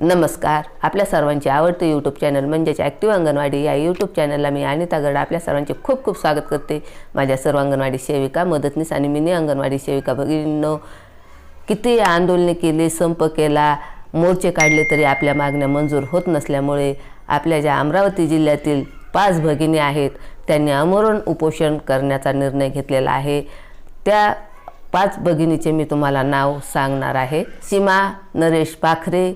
नमस्कार. आपल्या सर्वांचे आवडते यूट्यूब चॅनल म्हणजेच ॲक्टिव्ह अंगणवाडी या यूट्यूब चॅनलला मी अनिता गड आपल्या सर्वांचे खूप खूप स्वागत करते. माझ्या सर्व अंगणवाडी सेविका मदतनीस आणि मिनी अंगणवाडी सेविका भगिनींनो किती आंदोलने केली संप केला मोर्चे काढले तरी आपल्या मागण्या मंजूर होत नसल्यामुळे आपल्या ज्या अमरावती जिल्ह्यातील पाच भगिनी आहेत त्यांनी आमरण उपोषण करण्याचा निर्णय घेतलेला आहे. त्या पाच भगिनीचे मी तुम्हाला नाव सांगणार आहे. सीमा नरेश पाखरे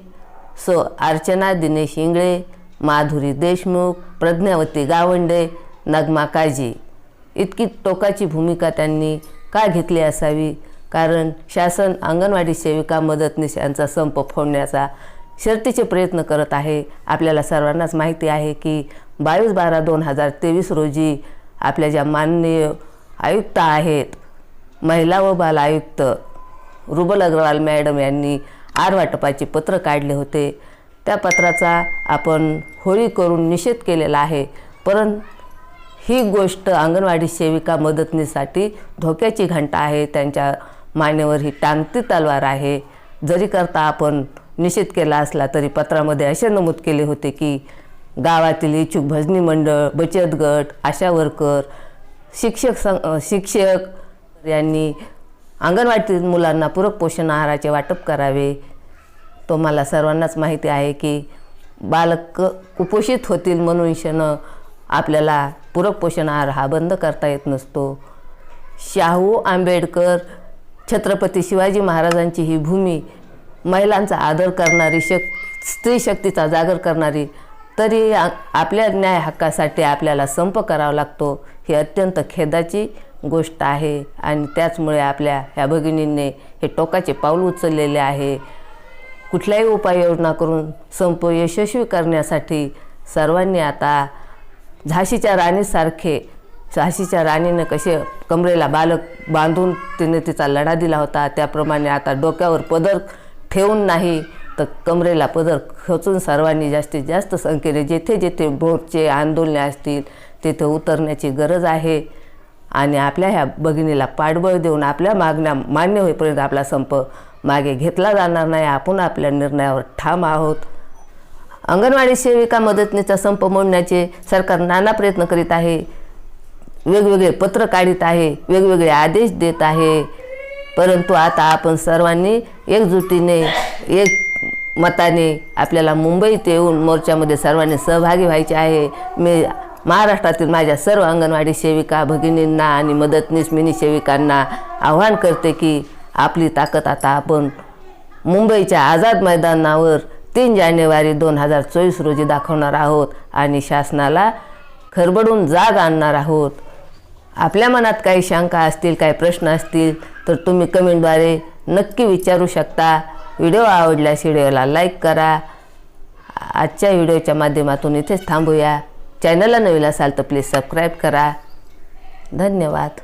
सो अर्चना दिनेश इंगळे माधुरी देशमुख प्रज्ञावती गावंडे नगमा काजी इतकी टोकाची भूमिका त्यांनी का घेतली असावी? कारण शासन अंगणवाडी सेविका मदतनीस यांचा संप फोडण्याचा शर्तीचे प्रयत्न करत आहे. आपल्याला सर्वांनाच माहिती आहे की बावीस बारा दोन हजार तेवीस रोजी आपल्या ज्या माननीय आयुक्त आहेत महिला व बाल आयुक्त रुबल अग्रवाल मॅडम यांनी आरवाटपाचे पत्र काढले होते. त्या पत्राचा आपण होळी करून निषेध केलेला आहे. परं ही गोष्ट अंगणवाडी सेविका मदतनीसाठी धोक्याची घंटा आहे. त्यांच्या मानेवर ही टांगती तलवार आहे. जरी करता आपण निषेध केला असला तरी पत्रामध्ये असे नमूद केले होते की गावातील इच्छुक भजनी मंडळ बचत गट आशा वर्कर शिक्षक सं शिक्षक यांनी अंगणवाडीतील मुलांना पूरक पोषण आहाराचे वाटप करावे. तुम्हाला सर्वांनाच माहिती आहे की बालक कुपोषित होतील म्हणून आपल्याला पूरक पोषण आहार हा बंद करता येत नसतो. शाहू आंबेडकर छत्रपती शिवाजी महाराजांची ही भूमी महिलांचा आदर करणारी शक स्त्री शक्तीचा जागर करणारी तरी आपल्या न्याय हक्कासाठी आपल्याला संप करावा लागतो. ही अत्यंत खेदाची गोष्ट आहे. आणि त्याचमुळे आपल्या ह्या भगिनींनी हे टोकाचे पाऊल उचललेले आहे. कुठल्याही उपाययोजना करून संप यशस्वी करण्यासाठी सर्वांनी आता झाशीच्या राणीसारखे झाशीच्या राणीनं कसे कमरेला बालक बांधून तिने तिचा लढा दिला होता त्याप्रमाणे आता डोक्यावर पदर ठेवून नाही तर कमरेला पदर खचून सर्वांनी जास्तीत जास्त संख्येने जेथे जेथे मोर्चे आंदोलने असतील तेथे उतरण्याची गरज आहे. आणि आपल्या ह्या भगिनीला पाठबळ देऊन आपल्या मागण्या मान्य होईपर्यंत आपला संप मागे घेतला जाणार नाही. आपण आपल्या निर्णयावर ठाम आहोत. अंगणवाडी सेविका मदतनीचा संप मोडण्याचे सरकार नाना प्रयत्न करीत आहे. वेगवेगळे पत्र काढीत आहे. वेगवेगळे आदेश देत आहे. परंतु आता आपण सर्वांनी एकजुटीने एक मताने आपल्याला मुंबईत येऊन मोर्चामध्ये सर्वांनी सहभागी व्हायचे आहे. मी महाराष्ट्रातील माझ्या सर्व अंगणवाडी सेविका भगिनींना आणि मदतनीस मिनी सेविकांना आव्हान करते की आपली ताकद आता आपण मुंबईच्या आझाद मैदानावर तीन जानेवारी दोन हजार चोवीस रोजी दाखवणार आहोत आणि शासनाला खरबडून जाग आणणार आहोत. आपल्या मनात काही शंका असतील काही प्रश्न असतील तर तुम्ही कमेंटद्वारे नक्की विचारू शकता. व्हिडिओ आवडल्यास व्हिडिओला लाईक करा. आजच्या व्हिडिओच्या माध्यमातून इथेच थांबूया. चॅनलला नवीन असाल तर प्लीज सबस्क्राईब करा. धन्यवाद.